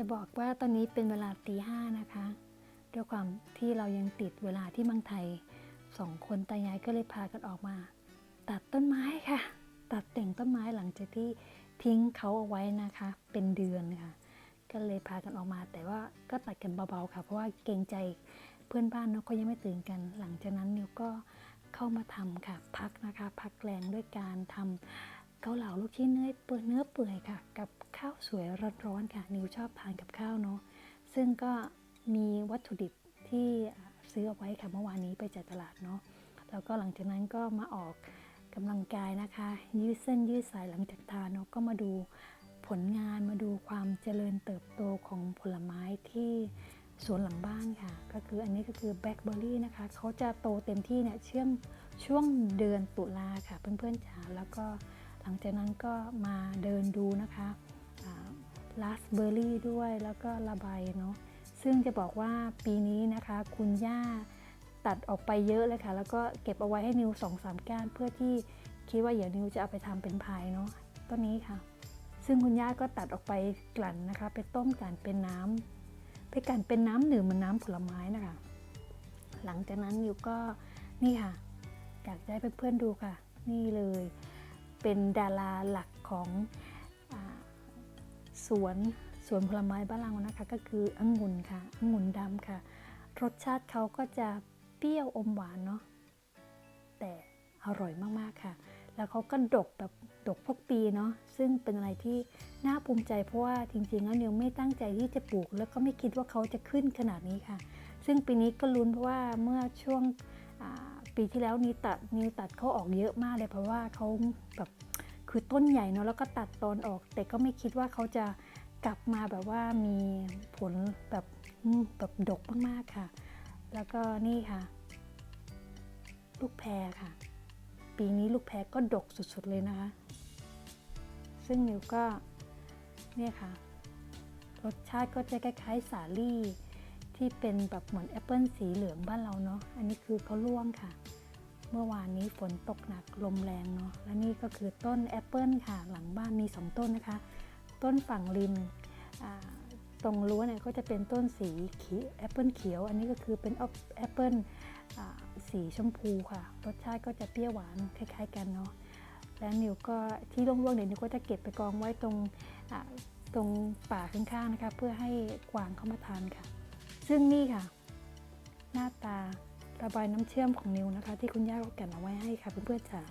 จะบอกว่าตอนนี้เป็นเวลาตีห้านะคะ ด้วยความที่เรายังติดเวลาที่เมืองไทยสองคนตายายก็เลยพากันออกมา ตัดต้นไม้ค่ะ ตัดแต่งต้นไม้หลังจากที่ทิ้งเขาเอาไว้นะคะ เป็นเดือนค่ะ ก็เลยพากันออกมา แต่ว่าก็ตัดกันเบาๆค่ะ เพราะว่าเกรงใจเพื่อนบ้านเนาะเขายังไม่ตื่นกัน หลังจากนั้นนิวก็เข้ามาทำค่ะ พักนะคะ พักแรงด้วยการทำ เกาเหลาลูกชิ้นเนื้อเปื่อยเนื้อเปื่อยค่ะ กับข้าวสวยร้อนๆค่ะ นิวชอบทานกับข้าวเนาะซึ่งก็มีวัตถุดิบที่ซื้อเอาไว้ค่ะเมื่อวานนี้ไปจากตลาดเนาะแล้วก็หลังจากนั้นก็มาออกกำลังกายนะคะ ยืดเส้นยืดสายหลังจากทานเนาะก็มาดูผลงานมาดูความเจริญเติบโตของผลไม้ที่สวนหลังบ้านค่ะ ก็คืออันนี้ก็คือแบล็คเบอร์รี่นะคะเขาจะโตเต็มที่เนี่ยช่วงช่วงเดือนตุลาค่ะเพื่อนๆจ๋าแล้วก็ ลังจากนั้นก็มาเดินดูนะคะลาสเบอร์รี่ด้วยแล้วก็ระบายเนาะซึ่งจะบอกว่าปีนี้นะคะ คุณย่าตัดออกไปเยอะเลยค่ะ แล้วก็เก็บเอาไว้ให้นิวสองสามก้านเพื่อที่คิดว่าเดี๋ยวนิวจะเอาไปทำเป็นพายเนาะต้นนี้ค่ะ ซึ่งคุณย่าก็ตัดออกไปกลั่นนะคะ ไปต้มกันเป็นน้ำไปกลั่นเป็นน้ำหนึ่งเหมือนน้ำผลไม้นะคะ หลังจากนั้นนิวก็นี่ค่ะ อยากจะให้เพื่อนๆดูค่ะ นี่เลย เป็นดาราหลักของอสวนสวนผลไม้บ้านเรานะคะ ก็คือองุ่นค่ะองุ่นดำค่ะ รสชาติเขาก็จะเปรี้ยวอมหวานเนาะแต่อร่อยมากๆค่ะ แล้วเขาก็ดกแบบดกพกปีเนาะซึ่งเป็นอะไรที่น่าภูมิใจเพราะว่าจริงๆแล้วนิวไม่ตั้งใจที่จะปลูก แล้วก็ไม่คิดว่าเขาจะขึ้นขนาดนี้ค่ะ ซึ่งปีนี้ก็ลุ้นเพราะว่าเมื่อช่วงอ่า ปีที่แล้วนิวตัดนิวตัดเขาออกเยอะมากเลยเพราะว่าเขาแบบคือต้นใหญ่เนาะแล้วก็ตัดตอนออก แต่ก็ไม่คิดว่าเขาจะกลับมาแบบว่ามีผลแบบแบบดกมากๆค่ะ แล้วก็นี่ค่ะ ลูกแพรค่ะ ปีนี้ลูกแพรก็ดกสุดๆเลยนะคะ ซึ่งนิวก็เนี่ยค่ะ รสชาติก็จะคล้ายๆสาลี่ ที่เป็นแบบเหมือนแอปเปิลสีเหลืองบ้านเราเนาะ อันนี้คือเขาล่วงค่ะ เมื่อวานนี้ฝนตกหนักลมแรงเนาะ และนี่ก็คือต้นแอปเปิลค่ะ หลังบ้านมี 2 ต้นนะคะ ต้นฝั่งริมตรงรั้วเนี่ยก็จะเป็นต้นสีขีแอปเปิลเขียว อันนี้ก็คือเป็นแอปเปิลสีชมพูค่ะ รสชาติก็จะเปรี้ยวหวานคล้าย ๆ กันเนาะ แล้วนิวก็ที่ร่วงๆเนี่ยนิวก็จะเก็บไปกองไว้ตรงตรงป่าข้างๆนะคะ เพื่อให้กวางเข้ามาทานค่ะ ซึ่งนี่ค่ะ หน้าตาระบายน้ำเชื่อมของนิ้วนะคะ ที่คุณย่าก็แกันเอาไว้ให้ค่ะเพื่อนๆจ๋า